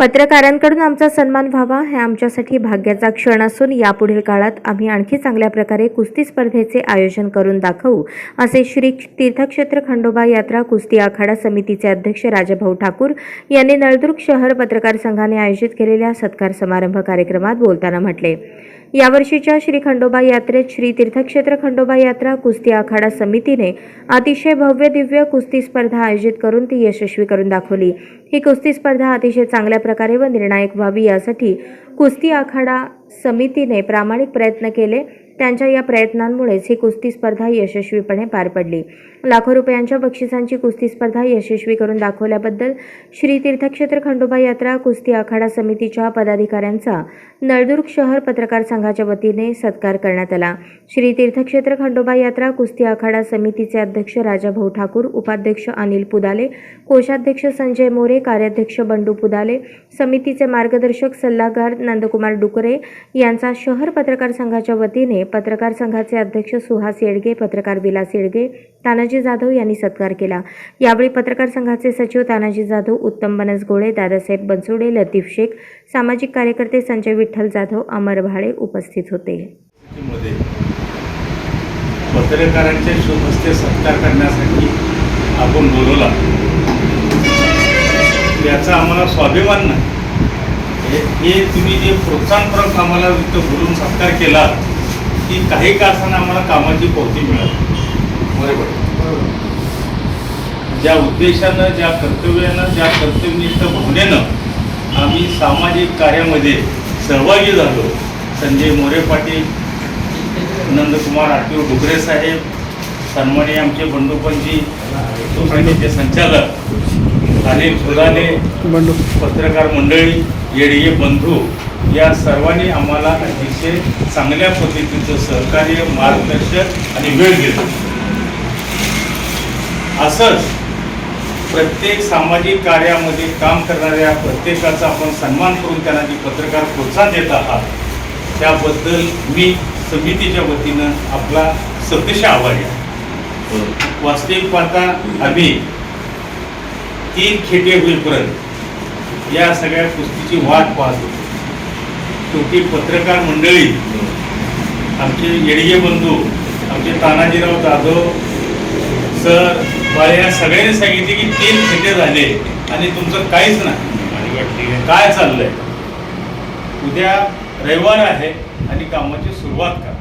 पत्रकारांकडून आमचा सन्मान व्हावा हे आमच्यासाठी भाग्याचा क्षण असून यापुढील काळात आम्ही आणखी चांगल्या प्रकारे कुस्ती स्पर्धेचे आयोजन करून दाखवू असे श्री तीर्थक्षेत्र खंडोबा यात्रा कुस्ती आखाडा समितीचे अध्यक्ष राजाभाऊ ठाकूर यांनी नळदुर्ग शहर पत्रकार संघाने आयोजित केलेल्या सत्कार समारंभ कार्यक्रमात बोलताना म्हटले. यावर्षीच्या श्री खंडोबा यात्रेत श्री तीर्थक्षेत्र खंडोबा यात्रा कुस्ती आखाडा समितीने अतिशय भव्य दिव्य कुस्ती स्पर्धा आयोजित करून ती यशस्वी करून दाखवली. ही कुस्ती स्पर्धा अतिशय चांगल्या प्रकारे व निर्णायक व्हावी यासाठी कुस्ती आखाडा समितीने प्रामाणिक प्रयत्न केले. त्यांच्या या प्रयत्नांमुळेच ही कुस्ती स्पर्धा यशस्वीपणे पार पडली. लाखो रुपयांच्या बक्षिसांची कुस्ती स्पर्धा यशस्वी करून दाखवल्याबद्दल श्री तीर्थक्षेत्र खंडोबा यात्रा कुस्ती आखाडा समितीच्या पदाधिकाऱ्यांचा नळदुर्ग शहर पत्रकार संघाच्या वतीने सत्कार करण्यात आला. श्री तीर्थक्षेत्र खंडोबा यात्रा कुस्ती आखाडा समितीचे अध्यक्ष राजाभाऊ ठाकूर उपाध्यक्ष अनिल पुदाले कोषाध्यक्ष संजय मोरे कार्याध्यक्ष बंडू पुदाले समितीचे मार्गदर्शक सल्लागार नंदकुमार डुकरे यांचा शहर पत्रकार संघाच्या वतीने पत्रकार संघाचे अध्यक्ष सुहास येडगे पत्रकार विलास येडगे तानाजी जाधव यांनी सत्कार केला. यावेळी पत्रकार संघाचे सचिव तानाजी जाधव उत्तम बनसगोळे दादासाहेब बनसोडे लतीफ शेख सामाजिक कार्यकर्ते संजय विठ्ठल जाधव अमर भाळे उपस्थित होते. पत्रकारांचे पत्रकारांच्या सत्कार करण्यासाठी आपण बोलवला. याचा आम्हाला स्वाभिमान नाही. हे- हे तुम्ही जे प्रोत्साहनपूर्वक आम्हाला इथं बोलून सत्कार केला की काही का असताना आम्हाला कामाची पावती मिळाली बरोबर. ज्या उद्देशानं ज्या कर्तव्यानं ज्या कर्तव्यनिष्ठ भावनेनं आम्ही सामाजिक कार्यामध्ये सहभागी झालो संजय मोरे पाटील नंदकुमार आटीव डुगरे साहेब सन्मानी आमचे बंडूपंजी सोसायटीचे संचालक अनिल सुदाने पत्रकार मंडळी येडगे बंधू या सर्वांनी आम्हाला अतिशय चांगल्या पद्धतीचं सहकार्य मार्गदर्शन आणि वेळ घेतो असंच प्रत्येक सामाजिक कार्यामध्ये काम करणाऱ्या प्रत्येकाचा आपण सन्मान करून त्यांना जी पत्रकार प्रोत्साहन देत आहात त्याबद्दल मी समितीच्या वतीनं आपला सदस्य आभारी आहे. वास्तविक पाहता आम्ही तीन खेटे होईपर्यंत या सगळ्या कुस्तीची वाट पाहत. होतो शेवटी पत्रकार मंडळी आमचे येडगे बंधू आमचे तानाजीराव जाधव सर बाळे या सगळ्यांनी सांगितले की तीन खेटे झाले आणि तुमचं काहीच नाही. काय चाललंय? उद्या रविवार आहे आणि कामाची सुरुवात करा.